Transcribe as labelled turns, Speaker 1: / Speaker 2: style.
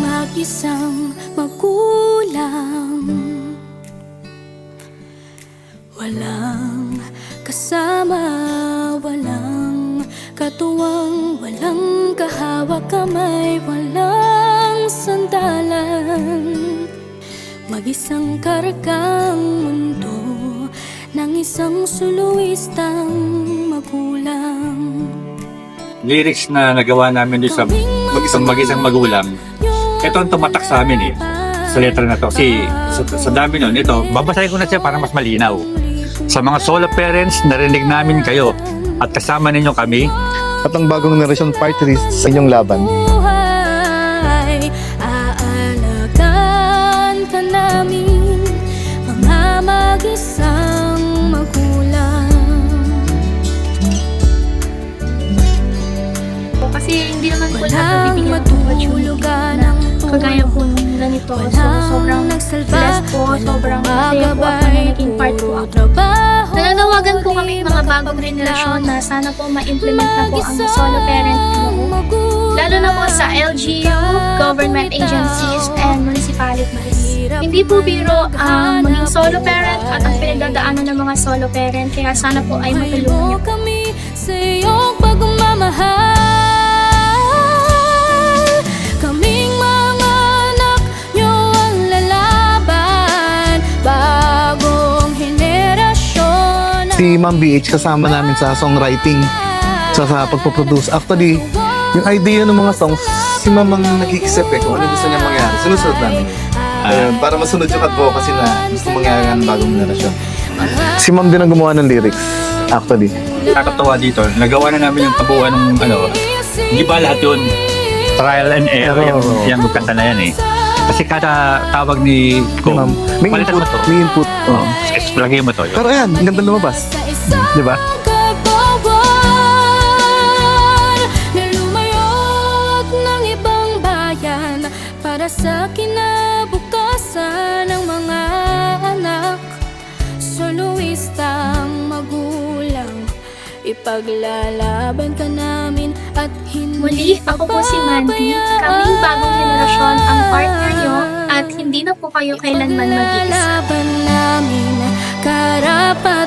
Speaker 1: mag-isang magulang. Walang kasama, walang katuwang Walang kahawak kamay, walang sandalan. Mag-isang kargang mundo ng isang suluistang magulang.
Speaker 2: Lyrics na nagawa namin doon sa mag-isang mag-isang magulang. Ito ang tumatak sa amin eh. Sa letra na to. Kasi sa, sa dami nun, ito, babasahin ko na siya para mas malinaw. Sa mga solo parents, narinig namin kayo at kasama ninyo kami.
Speaker 3: At ang bagong narration part 3 sa inyong laban.
Speaker 4: So, sobrang blessed po, sobrang masaya po ako na naging part po ako. Nananawagan po kami mga bagong relasyon na sana po ma-implement na po ang solo parent po. Lalo na po sa LGU, government agencies, and municipalities. Hindi po biro ang maging solo parent at ang pinagdadaanan ng mga solo parent. Kaya sana po ay matulungan niyo
Speaker 1: mo kami sa iyong pagmamahal
Speaker 3: Si Ma'am BH kasama namin sa songwriting, sa, sa pagpoproduce. Actually, yung idea ng mga songs, si Ma'am ang nag-iisip eh kung ano gusto niya mangyari. Sinusunod namin. Ayun, para masunod yung advocacy na gusto mangyari ng bagong generasyon. Si Ma'am din ang gumawa ng lyrics, actually.
Speaker 2: Nakakatawa dito, nagawa na namin yung kabuuan ng ano, hindi ba lahat yun? Trial and error yung, yung kanta na yan eh. Kasi kada tawag ni Kung,
Speaker 3: Ma'am, may
Speaker 2: palitan
Speaker 3: input,
Speaker 2: mo to.
Speaker 3: may input.
Speaker 2: Oh, explain mo to. Yun.
Speaker 3: Pero ayan, ang ganda lumabas. Di ba?
Speaker 1: Para sa kinabukasan ng mga anak magulang ipaglalaban ka namin at hindi
Speaker 4: Muli, ako po si Mandy. Kaming bagong henerasyon ang partner nyo at hindi na po kayo kailanman mag-iisa.
Speaker 1: Ipaglalaban namin karapatan nyo